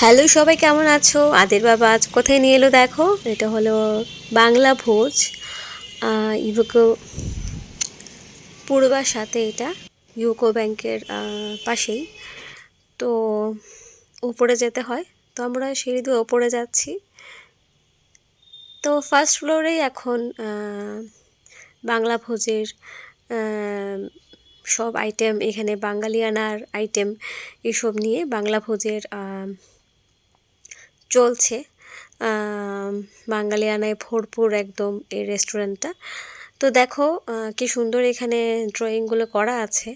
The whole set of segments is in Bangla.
হ্যালো, সবাই কেমন আছো? আদের বাবা আজ কোথায় নিয়ে এলো দেখো? এটা হলো বাংলা ভোজ। ইউকো পূর্বার সাথে এটা, ইউকো ব্যাংকের পাশেই। তো উপরে যেতে হয়। তো আমরা সিঁড়ি দিয়ে ওপরে যাচ্ছি। তো ফার্স্ট ফ্লোরেই এখন বাংলা ভোজের সব আইটেম এখানে বাঙালিয়ানার আইটেম এসব নিয়ে বাংলা ভোজের চলছে। বাঙালিয়ানায় ভরপুর একদম এই রেস্টুরেন্টটা তো দেখো কি সুন্দর এখানে ড্রয়িংগুলো করা আছে।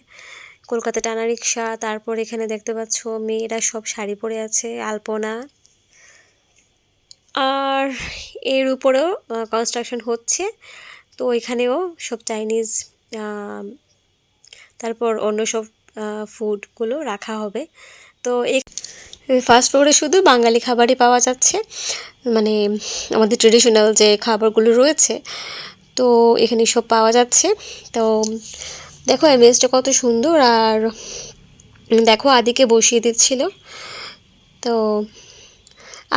কলকাতা টানা রিক্সা তারপর এখানে দেখতে পাচ্ছ মেয়েরা সব শাড়ি পরে আছে, আলপনা। আর এর উপরেও কনস্ট্রাকশন হচ্ছে। তো ওইখানেও সব চাইনিজ তারপর অন্য সব ফুডগুলো রাখা হবে। তো ফার্স্ট ফ্লোরে শুধু বাঙালি খাবারই পাওয়া যাচ্ছে। মানে আমাদের ট্রেডিশনাল যে খাবারগুলো রয়েছে, তো এখানে সব পাওয়া যাচ্ছে। তো দেখো এমএসটা কত সুন্দর। আর দেখো, আদিকে বসিয়ে দিচ্ছিল। তো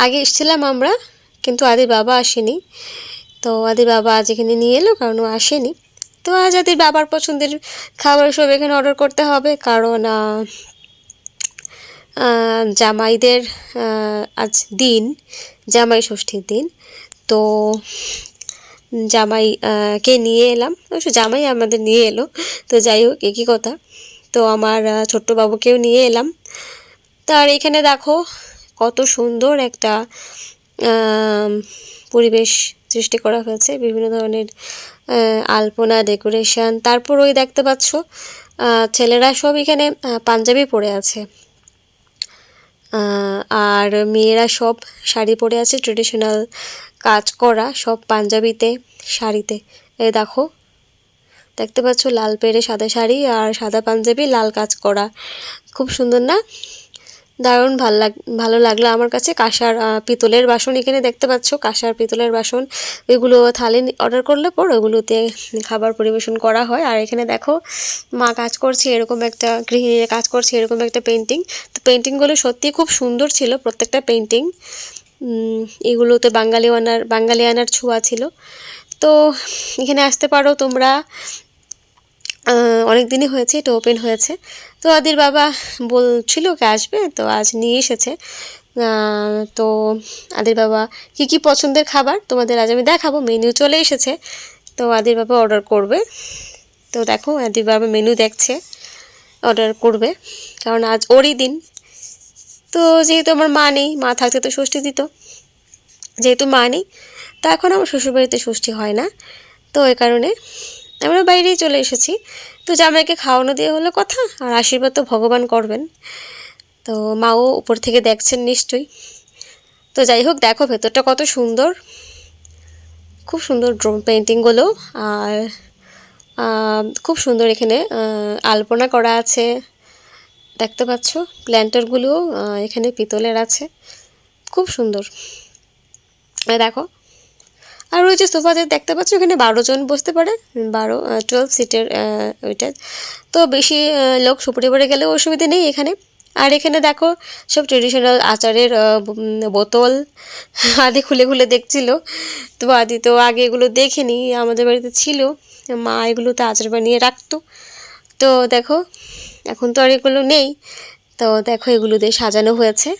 আগে এসেছিলাম আমরা, কিন্তু আদির বাবা আসেনি। তো আদির বাবা আজ এখানে নিয়ে এলো, কারণ ও আসেনি। তো আজ আদির বাবার পছন্দের খাবার সব এখানে অর্ডার করতে হবে, কারণ জামাইদের আজ দিন, জামাই ষষ্ঠীর দিন। তো জামাই কে নিয়ে এলাম? অবশ্য জামাই আমাদের নিয়ে এলো। তো যাই হোক, একই কথা। তো আমার ছোট্ট বাবুকেও নিয়ে এলাম। তার এখানে দেখো, কত সুন্দর একটা পরিবেশ সৃষ্টি করা হয়েছে। বিভিন্ন ধরনের আলপনা, ডেকোরেশন। তারপর ওই দেখতে পাচ্ছ ছেলেরা সব এখানে পাঞ্জাবি পরে আছে। আর মেয়েরা সব শাড়ি পরে আছে ট্রেডিশনাল কাজ করা, সব পাঞ্জাবিতে, শাড়িতে। এ দেখো, দেখতে পাচ্ছ, লাল পেড়ে সাদা শাড়ি আর সাদা পাঞ্জাবি, লাল কাজ করা। খুব সুন্দর না? দারুণ ভালো লাগ, ভালো লাগল আমার কাছে। কাঁসার পিতলের বাসন এখানে দেখতে পাচ্ছ। কাঁসার, পিতলের বাসন ওইগুলো থালি অর্ডার করলে পর ওগুলোতে খাবার পরিবেশন করা হয়। আর এখানে দেখো, মা কাজ করছে এরকম একটা গৃহিণীরা কাজ করছে এরকম একটা পেন্টিং তো পেন্টিংগুলো সত্যি খুব সুন্দর ছিল, প্রত্যেকটা পেন্টিং এগুলোতে বাঙালিয়ানার বাঙালিয়ানার ছোঁয়া ছিল। তো এখানে আসতে পারো তোমরা। অনেক দিনই হয়েছে, এটা ওপেন হয়েছে। তো আদির বাবা বলছিল কি আসবে, তো আজ নিয়ে এসেছে। তো আদির বাবা, কি কি পছন্দের খাবার? তোমাদের আজ আমি দেখাবো মেনু চলে এসেছে। তো আদির বাবা অর্ডার করবে। তো দেখো, আদির বাবা মেনু দেখছে অর্ডার করবে। কারণ আজ ওরই দিন। তো যেহেতু আমার মা নেই, মা থাকতে তো ষষ্ঠী দিত। যেহেতু মা নেই, তো এখন আমার শ্বশুরবাড়িতে ষষ্ঠী হয় না। তো এই কারণে আমরা বাইরেই চলে এসেছি। তো জামাইকে খাওয়ানো দিয়ে হলো কথা, আর আশীর্বাদ তো ভগবান করবেন। তো মাও উপর থেকে দেখছেন নিশ্চয়ই। তো যাই হোক, দেখো ভেতরটা কত সুন্দর। খুব সুন্দর ড্রোন পেন্টিংগুলো আর খুব সুন্দর এখানে আলপনা করা আছে। দেখতে পাচ্ছ, প্ল্যান্টারগুলো এখানে পিতলের আছে। খুব সুন্দর। দেখো আর ওই যে সোফাতে দেখতে পাচ্ছ, এখানে বারো জন বসতে পারে, বারো টুয়েলভ সিটের ওইটা। তো বেশি লোক সুপরিবারে গেলেও অসুবিধে নেই এখানে। আর এখানে দেখো, সব ট্রেডিশনাল আচারের বোতল, আদি খুলে খুলে দেখছিল। তো আদি তো আগে এগুলো দেখেনি, আমাদের বাড়িতে ছিল। মা এগুলোতে আচার বানিয়ে রাখতো। তো দেখো, এখন তো আর এগুলো নেই। তো দেখো, এগুলো দিয়ে সাজানো হয়েছে।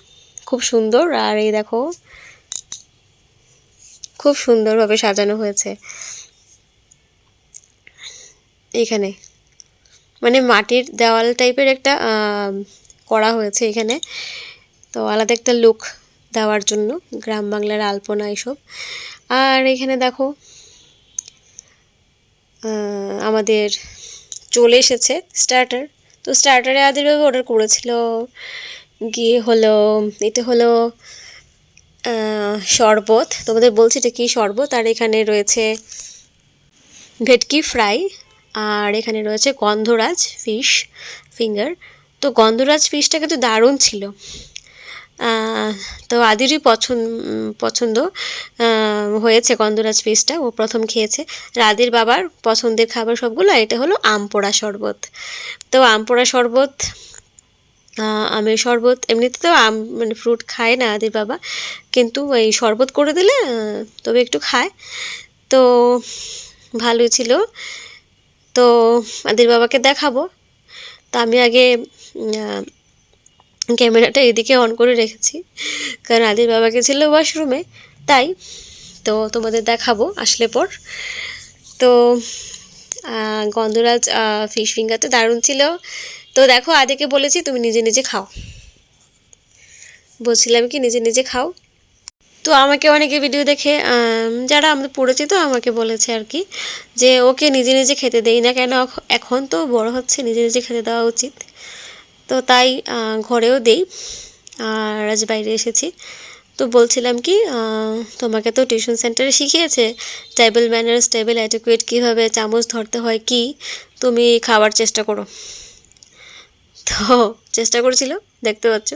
খুব সুন্দর। আর এই দেখো খুব সুন্দরভাবে সাজানো হয়েছে। এখানে। মানে মাটির দেওয়াল টাইপের একটা করা হয়েছে এখানে। তো আলাদা একটা লুক দেওয়ার জন্য, গ্রাম বাংলার আলপনা এসব। আর এখানে দেখো আমাদের চলে এসেছে স্টার্টার তো স্টার্টারে আদিরভাবে অর্ডার করেছিল। গিয়ে হলো, এতে হলো শরবত। তোমাদের বলছি এটা কী শরবত? আর এখানে রয়েছে ভেটকি ফ্রাই, আর এখানে রয়েছে গন্ধরাজ ফিশ ফিঙ্গার। তো গন্ধরাজ ফিশটা কিন্তু দারুণ ছিল। তো আদিরই পছন্দ পছন্দ হয়েছে গন্ধরাজ ফিশটা। ও প্রথম খেয়েছে। রাদির বাবার পছন্দের খাবার সবগুলো, এটা হলো আম পোড়া শরবত। তো আম পোড়া শরবত আমের শরবত, এমনিতে তো আম মানে ফ্রুট খায় না আদির বাবা, কিন্তু এই শরবত করে দিলে তবে একটু খায়। তো ভালোই ছিল। তো আদির বাবাকে দেখাবো। তা আমি আগে ক্যামেরাটা এদিকে অন করে রেখেছি, কারণ আদির বাবাকে ছিল ওয়াশরুমে, তাই তো তোমাদের দেখাবো আসলে পর। তো গন্ধরাজ ফিশ ফিঙ্গারটা দারুণ ছিল। তো দেখো, আদিকে বলেছি তুমি নিজে নিজে খাও। বলছিলাম কি, নিজে নিজে খাও। তো আমাকে অনেকে ভিডিও দেখে যারা আমাদের তো, আমাকে বলেছে আর কি, যে ওকে নিজে নিজে খেতে দেই না কেন এখন তো বড় হচ্ছে, নিজে নিজে খেতে দেওয়া উচিত। তো তাই ঘরেও দেই, আর আজ বাইরে এসেছি। তো বলছিলাম কি তোমাকে তো টিউশন সেন্টারে শিখিয়েছে টেবিল ম্যানার্স টেবিল অ্যাটিকুয়েট কীভাবে চামচ ধরতে হয়, কি, তুমি খাওয়ার চেষ্টা করো। তো চেষ্টা করেছিল, দেখতে পাচ্ছ।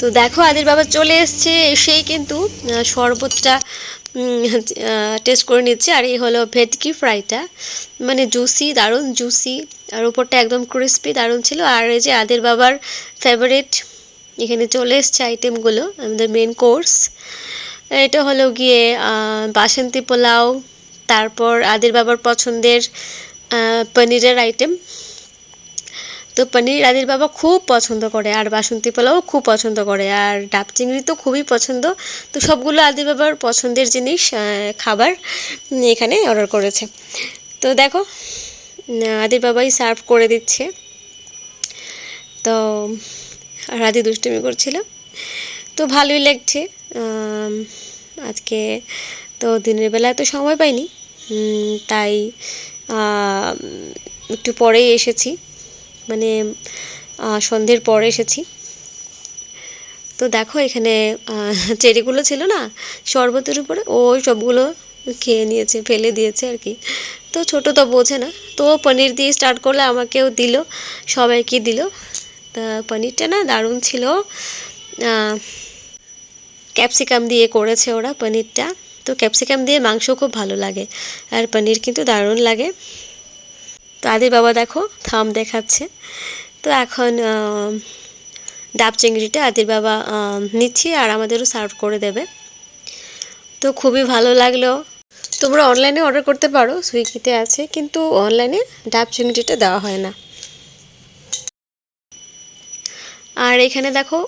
তো দেখো, আদির বাবা চলে এসছে এসেই কিন্তু শরবতটা টেস্ট করে নিচ্ছে, আর এই হলো ভেটকি ফ্রাইটা মানে জুসি দারুণ জুসি আর উপরটা একদম ক্রিস্পি দারুণ ছিল। আর এই যে আদির বাবার ফেভারিট এখানে চলে এসছে আইটেমগুলো আমাদের মেন কোর্স এটা হলো গিয়ে বাসন্তী পোলাও, তারপর আদির বাবার পছন্দের পনিরের আইটেম তো পনির আদির বাবা খুব পছন্দ করে, আর বাসন্তী পোলাও খুব পছন্দ করে, আর ডাব চিংড়ি তো খুবই পছন্দ। তো সবগুলো আদির বাবার পছন্দের জিনিস খাবার এখানে অর্ডার করেছে। তো দেখো আদির বাবাই সার্ভ করে দিচ্ছে। তো আদি দুষ্টুমি করছিল। তো ভালোই লাগছে। আজকে তো দিনের বেলা তো সময় পাইনি। তাই একটু পরেই এসেছি। মানে সন্ধ্যের পরে এসেছি। তো দেখো এখানে চেরিগুলো ছিল না, শরবতের উপরে। ওই সবগুলো খেয়ে নিয়েছে, ফেলে দিয়েছে আর কি। তো ছোট তো বোঝে না। তো ও পনির দিয়ে স্টার্ট করলে আমাকেও দিল, সবাইকে দিল। তা পনিরটা না দারুণ ছিল। ক্যাপসিকাম দিয়ে করেছে ওরা পনিরটা। তো ক্যাপসিকাম দিয়ে মাংস খুব ভালো লাগে। আর পনির কিন্তু দারুণ লাগে। তো আদির বাবা দেখো, থাম দেখাচ্ছে। তো এখন ডাব চিংড়িটা আদির বাবা নিচ্ছি আর আমাদেরও সার্ভ করে দেবে। তো খুবই ভালো লাগল। তোমরা অনলাইনে অর্ডার করতে পারো, সুইগিতে আছে, কিন্তু অনলাইনে ডাব চিংড়িটা দেওয়া হয় না। আর এখানে দেখো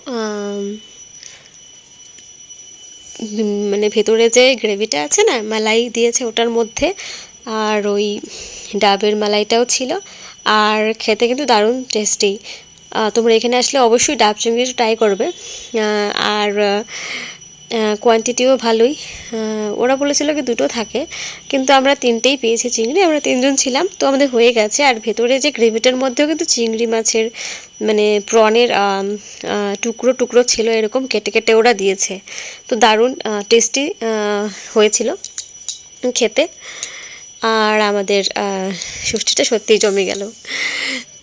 মানে ভেতরে যে গ্রেভিটা আছে না, মালাই দিয়েছে ওটার মধ্যে, আর ওই ডাবের মালাইটাও ছিল, আর খেতে কিন্তু দারুণ টেস্টি তোমরা এখানে আসলে অবশ্যই ডাব চিংড়িটা ট্রাই করবে। আর কোয়ান্টিটিও ভালোই। ওরা বলেছিল কি দুটো থাকে কিন্তু আমরা তিনটেই পেয়েছি চিংড়ি আমরা তিনজন ছিলাম তো আমাদের হয়ে গেছে। আর ভেতরে যে গ্রেভিটার মধ্যেও কিন্তু চিংড়ি মাছের মানে প্রনের টুকরো টুকরো ছিল এরকম কেটে কেটে ওরা দিয়েছে। তো দারুণ টেস্টি হয়েছিল খেতে। আর আমাদের আহ, ষষ্ঠীটা সত্যিই জমে গেল।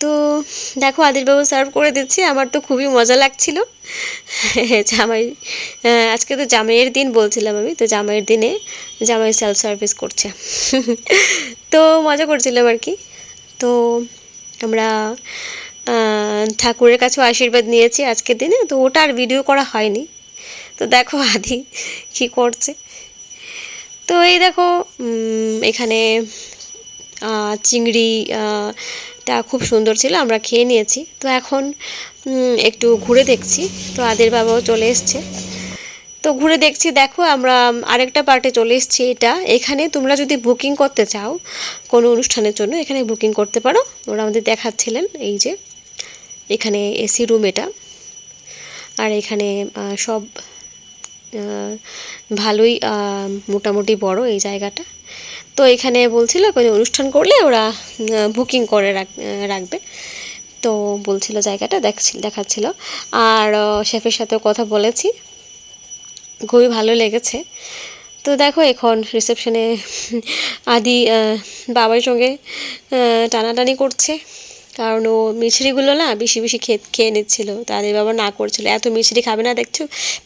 তো দেখো আদির বাবু সার্ভ করে দিচ্ছি, আমার তো খুবই মজা লাগছিল। জামাই আজকে তো জামাইয়ের দিন বলছিলাম আমি, তো জামাইয়ের দিনে জামাই সেলফ সার্ভিস করছে। তো মজা করছিলাম আর কি। তো আমরা ঠাকুরের কাছেও আশীর্বাদ নিয়েছি আজকের দিনে, তো ওটা আর ভিডিও করা হয়নি। তো দেখো আদি কী করছে। তো এই দেখো এখানে চিংড়ি টা খুব সুন্দর ছিল, আমরা খেয়ে নিয়েছি। তো এখন একটু ঘুরে দেখছি, তো আদের বাবাও চলে এসছে। তো ঘুরে দেখছি, দেখো আমরা আরেকটা পার্টে চলে এসেছি এটা। এখানে তোমরা যদি বুকিং করতে চাও কোনো অনুষ্ঠানের জন্য, এখানে বুকিং করতে পারো। ওরা আমাদের দেখাচ্ছিলেন এই যে, এখানে এসি রুম এটা। আর এখানে সব ভালোই মোটামুটি বড় এই জায়গাটা। তো এখানে বলছিল কোনো অনুষ্ঠান করলে ওরা বুকিং করে রাখ রাখবে। তো বলছিল জায়গাটা দেখাচ্ছিল। আর শেফের সাথেও কথা বলেছি। খুবই ভালো লেগেছে। তো দেখো এখন রিসেপশনে আদি বাবার সঙ্গে টানাটানি করছে। কারণ ও মিছরিগুলো না বেশি বেশি খেত খেয়ে নিচ্ছিল। তাদের বাবা না করছিল। এত মিছরি খাবে না, দেখছ?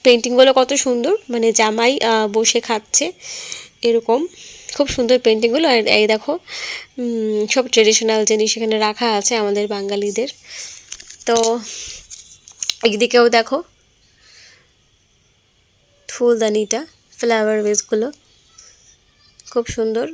পেন্টিংগুলো কত সুন্দর। মানে জামাই বসে খাচ্ছে। এরকম। খুব সুন্দর পেন্টিংগুলো আর এই দেখো সব ট্রেডিশনাল জিনিস এখানে রাখা আছে আমাদের বাঙালিদের। তো একদিকেও দেখো, ফুলদানিটা ফ্লাওয়ার বেসগুলো খুব সুন্দর।